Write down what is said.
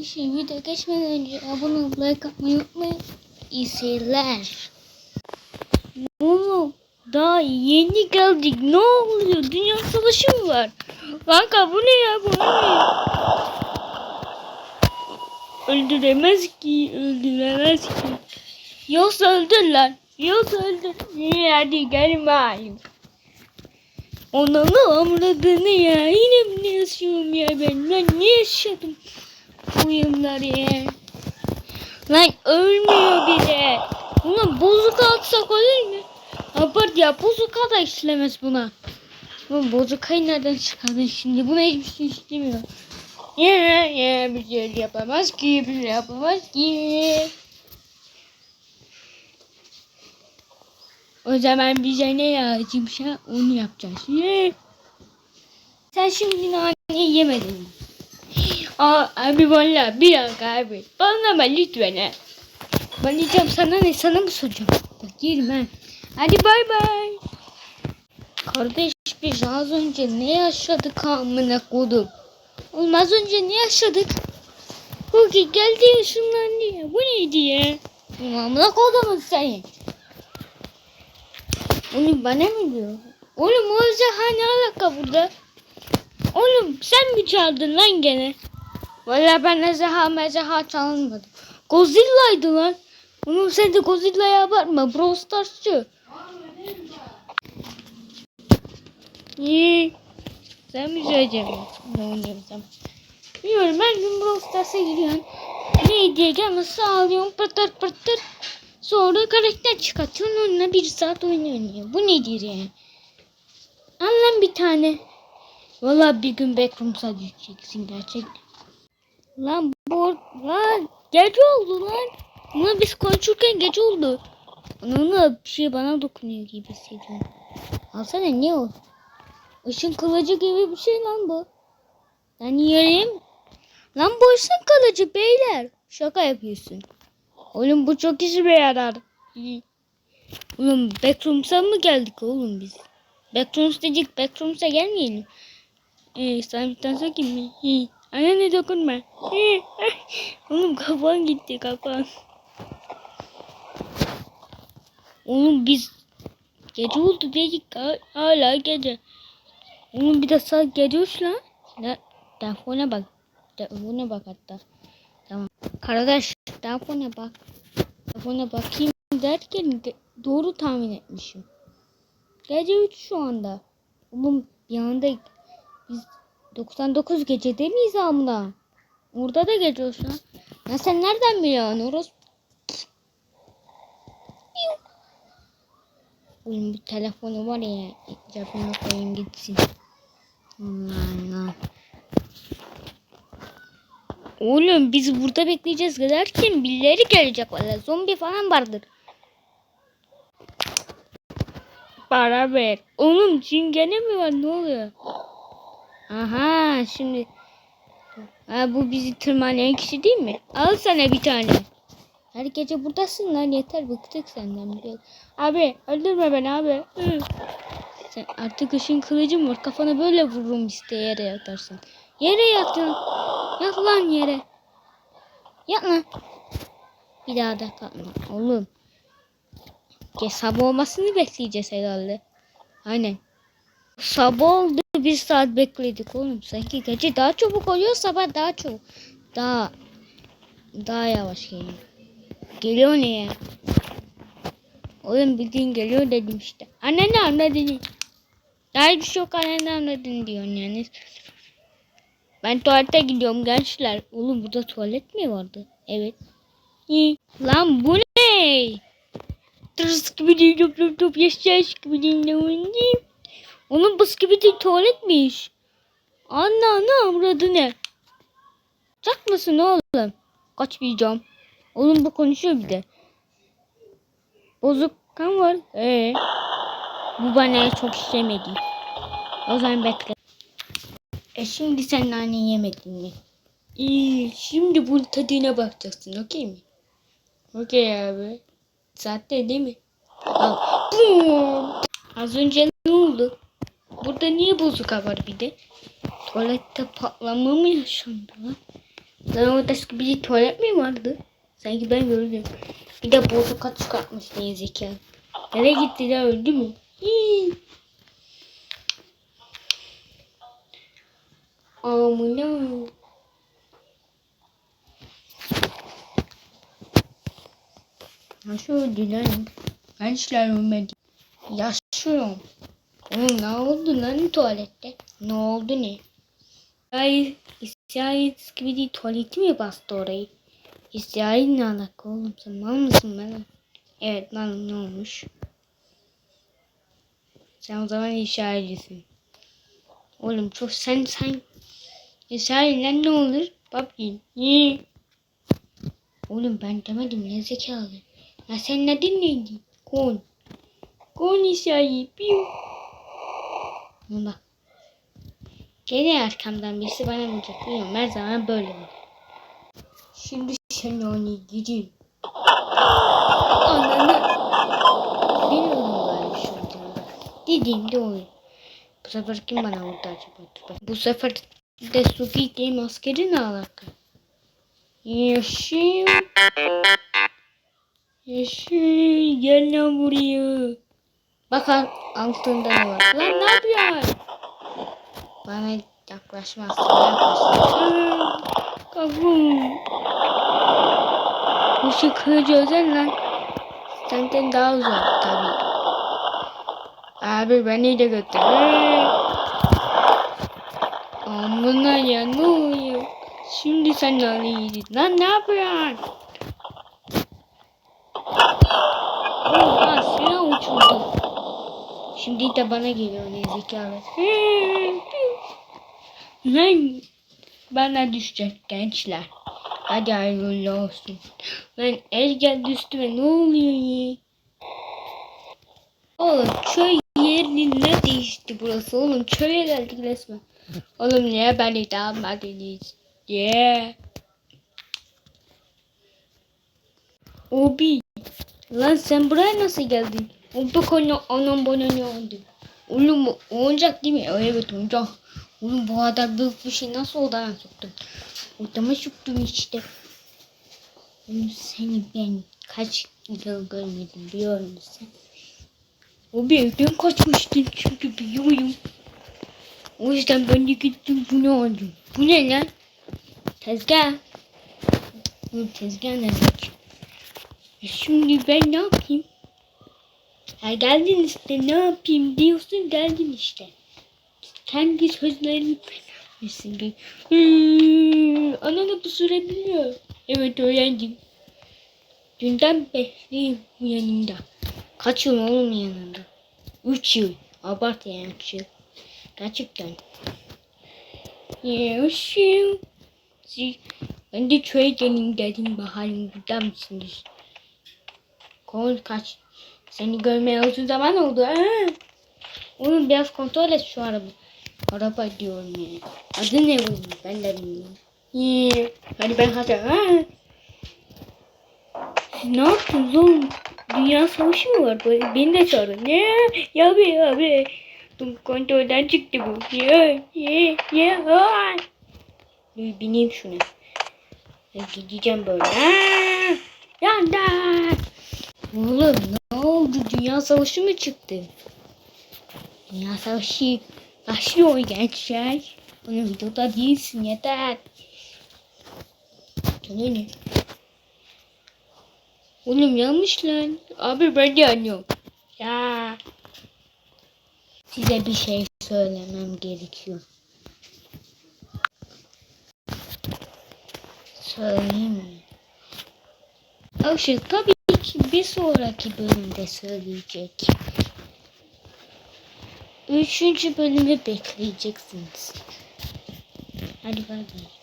Şey video geçmeden önce abone olup like atmayı unutmayın. İyi seyirler. Oğlum daha yeni geldik. Ne oluyor? Dünya savaşı mı var? Kanka bu ne ya? Bu ne? Öldüremez ki. Öldüremez ki. Yoksa öldürler. Yoksa öldür. Hadi gel bakayım. Ananı amradını ya. Yine mi yaşıyorum ya ben? Ben ne yaşadım? Oyunları ya. Lan ölmüyor bile. Buna bozuk atsak olur mu? Abart ya bozuk da işlemez buna. Bu bozukayı nereden çıkardın şimdi? Buna hiçbir şey işlemiyor. Ya ya bir şey yapamaz ki bir şey yapamaz ki. O zaman bize ne lazımsa onu yapacağız. Ye. Sen şimdi nane yemedin? Aa, abi valla bir dakika abi. Bana lütfen ha. Ben diyeceğim sana ne sana mı soracağım? Bak ha. Hadi bay bay. Kardeş biz az önce ne yaşadık amına kodum. Oğlum az önce ne yaşadık? Huki geldi ya. Bu neydi ya? Amına kodumun seni. Oğlum bana mı diyor? Oğlum o Zeha ne alaka burada? Oğlum sen mi çaldın lan gene? Valla ben Ezeha mezeha çalmadım. Godzilla'ydı lan. Oğlum sen de Godzilla'ya bakma. Brawl Stars'çı. İyi. Sen mi söyleyeceksin? Ne oynayacağım? Bilmiyorum her gün Brawl Stars'a giriyorsun. Ne hediye gelmesi alıyorsun pırtır pırtır. Sonra karakter çıkartıyorsun onunla bir saat oynuyorsun. Bu nedir yani? Al bir tane. Valla bir gün Backrooms'a düşeceksin gerçekten. Lan bu lan gece oldu lan. Ama biz konuşurken gece oldu. Onunla bir şey bana dokunuyor gibi hissediyorum. Alsana ne o? Işın kılıcı gibi bir şey lan bu. Lan yerim. Lan bu ışın kılıcı beyler. Şaka yapıyorsun. Oğlum bu çok işime yarar. Oğlum Backrooms'a mı geldik oğlum biz? Backrooms dedik. Backrooms'a gelmeyelim. Ee, sana bir tane sokayım Annene dokunma. Oğlum kafan gitti kafan. Oğlum biz gece oldu dedik ha- hala gece. Oğlum bir de saat geliyor lan. Ne? Telefona bak. Telefona bak hatta. Tamam. Kardeş telefona bak. Telefona bakayım derken ge- doğru tahmin etmişim. Gece 3 şu anda. Oğlum bir anda biz 99 gecede miyiz amına? Orada da gece olsun. Ya sen nereden biliyorsun Oros? Oğlum bu telefonu var ya cebime koyayım gitsin. Allah Allah. Oğlum biz burada bekleyeceğiz derken birileri gelecek valla. Zombi falan vardır. Para ver. Oğlum çingene mi var ne oluyor? Aha şimdi. Ha, bu bizi tırmalayan kişi değil mi? Al sana bir tane. Her gece buradasın lan yeter bıktık senden biliyorum. Abi öldürme beni abi. Hı. Sen artık ışın kılıcım var kafana böyle vururum işte yere yatarsın. Yere yat lan. Yat lan yere. Yat lan. Bir daha da kalkma oğlum. Ge sabah olmasını bekleyeceğiz herhalde. Aynen. Sabah oldu bir saat bekledik oğlum. Sanki gece daha çabuk oluyor sabah daha çok. Daha daha yavaş geliyor. Geliyor ne ya? Oğlum bildiğin geliyor dedim işte. Anne ne anladın? Daha hiçbir şey yok anne ne anladın diyorsun yani. Ben tuvalete gidiyorum gençler. Oğlum burada tuvalet mi vardı? Evet. İyi. Lan bu ne? Tırs gibi değil top top top yaşaş gibi değil ne oynayayım. Onun değil tuvaletmiş. Anne anne amradı ne? Çak mısın oğlum? Kaçmayacağım. Oğlum bu konuşuyor bir de. Bozuk kan var. Ee, bu bana çok işlemedi. O zaman bekle. E şimdi sen nane yemedin mi? İyi. Şimdi bunun tadına bakacaksın. Okey mi? Okey abi. Saatte değil mi? Al. Az önce ne oldu? Burada niye bozuk var bir de? Tuvalette patlama mı yaşandı lan? Lan orada bir tuvalet mi vardı? Sanki ben gördüm. Bir de portakal çıkartmış ne zekalı. Nereye gitti ya öldü mü? Hii. Amına. Nasıl öldü lan? Gençler ölmedi. Yaşıyorum. Ne oldu lan tuvalette? Ne oldu ne? Ay İsrail gibi tuvaleti mi bastı orayı? İsrail ne alaka oğlum sen mal mısın ben? Evet lan ne olmuş? Sen o zaman İsrailcisin. Oğlum çok sen sen İsrail'den ne olur? Babkin. Niye? Oğlum ben demedim ne zekalı. Ya sen ne dinledin? Kon. Kon İsrail. Piu. Bak. Gene arkamdan birisi bana vuracak. Bilmiyorum her zaman böyle olur. Şimdi sen onu gidin. Ananı. Bilmiyorum böyle şey olduğunu. Dediğimde oyun. Bu sefer kim bana vurdu acaba? Bu sefer de Suki Game askeri ne alaka? Yaşım. Yaşım. Gel lan buraya. Bakın altında ne var? Lan ne yapıyorsun? Bana yaklaşmazsın. Yaklaşsın. Kavun. Bu şey kılıcı özel lan. Senden daha uzak tabii. Abi beni de götür. Amına ya ne oluyor? Şimdi sen alıyorsun? Lan ne yapıyorsun? Şimdi de bana geliyor ne zekalı. Lan bana düşecek gençler. Hadi hayırlı olsun. Lan el geldi üstüme ne oluyor ya? Oğlum köy yerine değişti burası oğlum. Köye geldik resmen. Oğlum niye beni de almadınız? Yeah. Obi. Lan sen buraya nasıl geldin? O bak onu anam bana ne oldu? Oğlum bu oyuncak değil mi? Evet oyuncak. Oğlum bu kadar büyük bir şey nasıl odaya soktun? Odama soktum işte. Oğlum seni ben kaç yıl görmedim biliyor musun? O bir evden kaçmıştın çünkü biliyorum. O yüzden ben de gittim bunu aldım. Bu ne lan? Tezgah. Bu tezgah ne? E şimdi ben ne yapayım? Ha geldin işte ne yapayım diyorsun geldin işte. Kendi sözlerini ki? Hmm, ananı bu sürebiliyor. Evet öğrendim. Dünden beri bu yanımda. Kaç yıl oğlum yanında? Üç yıl. Abart yani üç yıl. Gerçekten. Ya üç yıl. Ben de köye geleyim dedim bakalım burada mısınız? Kol kaç. Seni görmeye uzun zaman oldu. Ha? Oğlum biraz kontrol et şu araba. Araba diyorum ya. Adı ne bunun? Ben de bilmiyorum. Yeah. Hadi ben hadi. Ha? Ne yaptınız oğlum? Dünya savaşı mı var böyle? Beni de çağırın. Ne? Ya be ya be. Dur kontrolden çıktı bu. Ya ya ya. ha. Dur bineyim şuna. Ben gideceğim böyle. Aa, Yanda. Oğlum oldu? Dünya savaşı mı çıktı? Dünya savaşı başlıyor gençler. Bunu videoda değilsin yeter. Ne? Oğlum yanlış lan. Abi ben de anlıyorum. Ya. Size bir şey söylemem gerekiyor. Söyleyeyim mi? Aşır tabii bir sonraki bölümde söyleyecek. Üçüncü bölümü bekleyeceksiniz. Hadi bay bay.